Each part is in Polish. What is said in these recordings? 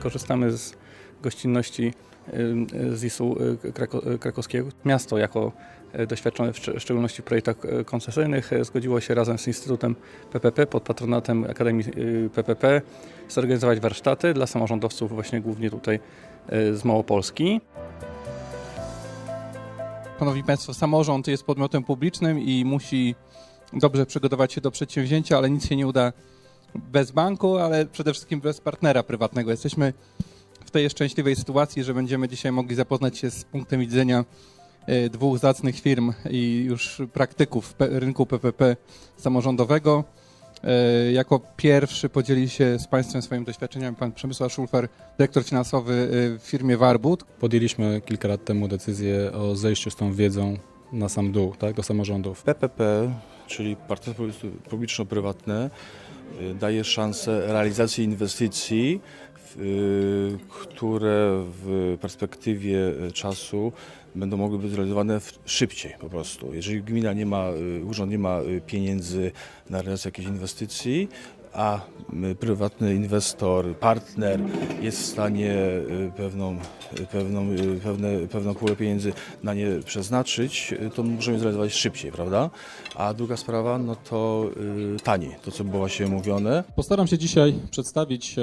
korzystamy z gościnności y, ZIS-u y, y, krakowskiego. Miasto jako doświadczone w szcz- w szczególności w projektach koncesyjnych zgodziło się razem z Instytutem PPP pod patronatem Akademii PPP zorganizować warsztaty dla samorządowców właśnie głównie tutaj z Małopolski. Szanowni Państwo, samorząd jest podmiotem publicznym i musi dobrze przygotować się do przedsięwzięcia, ale nic się nie uda bez banku, ale przede wszystkim bez partnera prywatnego. Jesteśmy w tej szczęśliwej sytuacji, że będziemy dzisiaj mogli zapoznać się z punktem widzenia e, dwóch zacnych firm i już praktyków rynku PPP samorządowego. E, Jako pierwszy podzieli się z Państwem swoimi doświadczeniami pan Przemysław Szulfer, dyrektor finansowy e, w firmie Warbut. Podjęliśmy kilka lat temu decyzję o zejściu z tą wiedzą na sam dół, tak, do samorządów. PPP, czyli partnerstwo publiczno-prywatne, daje szansę realizacji inwestycji, y, które w perspektywie y, czasu będą mogły być zrealizowane w- szybciej po prostu. Jeżeli gmina nie ma, y, urząd nie ma pieniędzy na realizację jakiejś inwestycji, a prywatny inwestor, partner jest w stanie y, pewną, y, pewną, y, pewne, pewną pulę pieniędzy na nie przeznaczyć, to możemy zrealizować szybciej, prawda? A druga sprawa, no to taniej, to co było właśnie mówione. Postaram się dzisiaj przedstawić, e,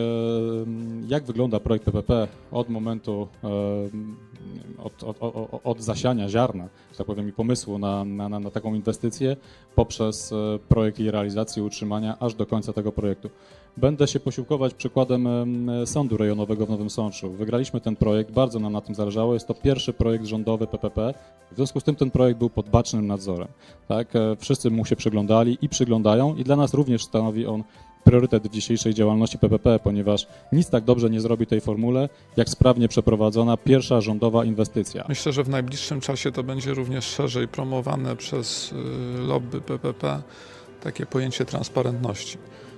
jak wygląda projekt PPP od momentu, e, od, od, od, zasiania ziarna, że tak powiem, i pomysłu na, na, na, taką inwestycję, poprzez e, projekt i realizację, utrzymania, aż do końca tego projektu. Będę się posiłkować przykładem em, Sądu Rejonowego w Nowym Sączu. Wygraliśmy ten projekt, bardzo nam na tym zależało. Jest to pierwszy projekt rządowy PPP. W związku z tym ten projekt był pod bacznym nadzorem. Tak? E, Wszyscy mu się przyglądali i przyglądają i dla nas również stanowi on priorytet w dzisiejszej działalności PPP, ponieważ nic tak dobrze nie zrobi tej formule, jak sprawnie przeprowadzona pierwsza rządowa inwestycja. Myślę, że w najbliższym czasie to będzie również szerzej promowane przez y, lobby PPP takie pojęcie transparentności.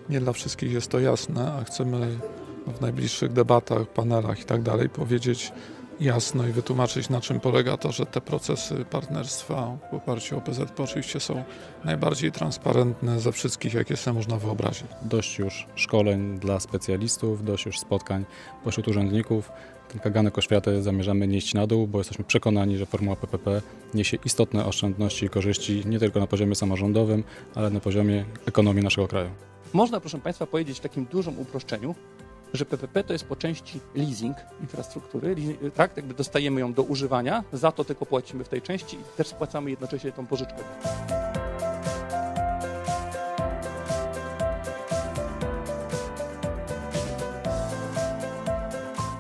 Nie dla wszystkich jest to jasne, a chcemy w najbliższych debatach, panelach i tak dalej powiedzieć jasno i wytłumaczyć na czym polega to, że te procesy partnerstwa w oparciu o PZP oczywiście są najbardziej transparentne ze wszystkich, jakie sobie można wyobrazić. Dość już szkoleń dla specjalistów, dość już spotkań pośród urzędników. Ten kaganek oświaty zamierzamy nieść na dół, bo jesteśmy przekonani, że formuła PPP niesie istotne oszczędności i korzyści nie tylko na poziomie samorządowym, ale na poziomie ekonomii naszego kraju. Można, proszę Państwa, powiedzieć w takim dużym uproszczeniu, że PPP to jest po części leasing infrastruktury, tak, jakby dostajemy ją do używania, za to tylko płacimy w tej części i też spłacamy jednocześnie tą pożyczkę.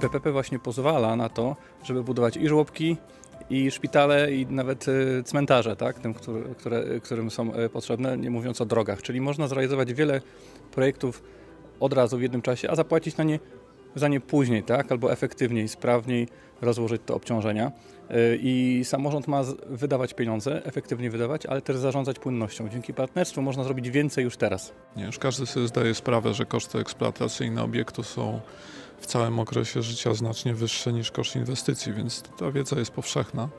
PPP właśnie pozwala na to, żeby budować i żłobki, i szpitale, i nawet y, cmentarze, tak? Tym, które, które, którym są y, potrzebne, nie mówiąc o drogach. Czyli można zrealizować wiele projektów od razu w jednym czasie, a zapłacić na nie, za nie później, tak? Albo efektywniej, sprawniej rozłożyć te obciążenia. Y, I samorząd ma wydawać pieniądze, efektywnie wydawać, ale też zarządzać płynnością. Dzięki partnerstwu można zrobić więcej już teraz. Nie, już każdy sobie zdaje sprawę, że koszty eksploatacyjne obiektu są w całym okresie życia znacznie wyższe niż koszt inwestycji, więc ta wiedza jest powszechna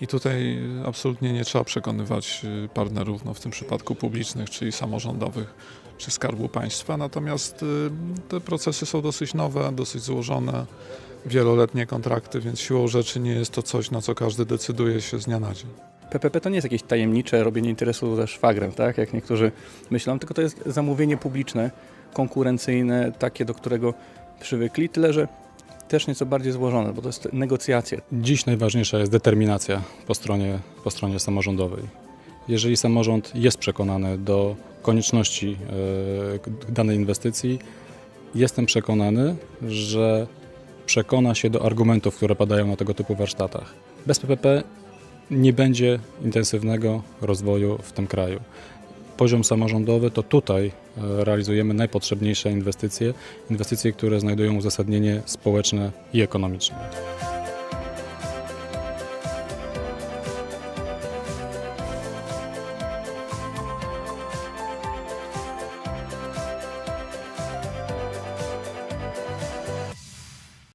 i tutaj absolutnie nie trzeba przekonywać y, partnerów, no w tym przypadku publicznych, czyli samorządowych, czy Skarbu Państwa. Natomiast y, te procesy są dosyć nowe, dosyć złożone, wieloletnie kontrakty, więc siłą rzeczy nie jest to coś, na co każdy decyduje się z dnia na dzień. PPP to nie jest jakieś tajemnicze robienie interesu ze szwagrem, tak? Jak niektórzy myślą, tylko to jest zamówienie publiczne, konkurencyjne, takie, do którego przywykli, tyle że też nieco bardziej złożone, bo to jest negocjacje. Dziś najważniejsza jest determinacja po stronie, po stronie samorządowej. Jeżeli samorząd jest przekonany do konieczności e, danej inwestycji, jestem przekonany, że przekona się do argumentów, które padają na tego typu warsztatach. Bez PPP nie będzie intensywnego rozwoju w tym kraju. Poziom samorządowy to tutaj e, realizujemy najpotrzebniejsze inwestycje, inwestycje, które znajdują uzasadnienie społeczne i ekonomiczne.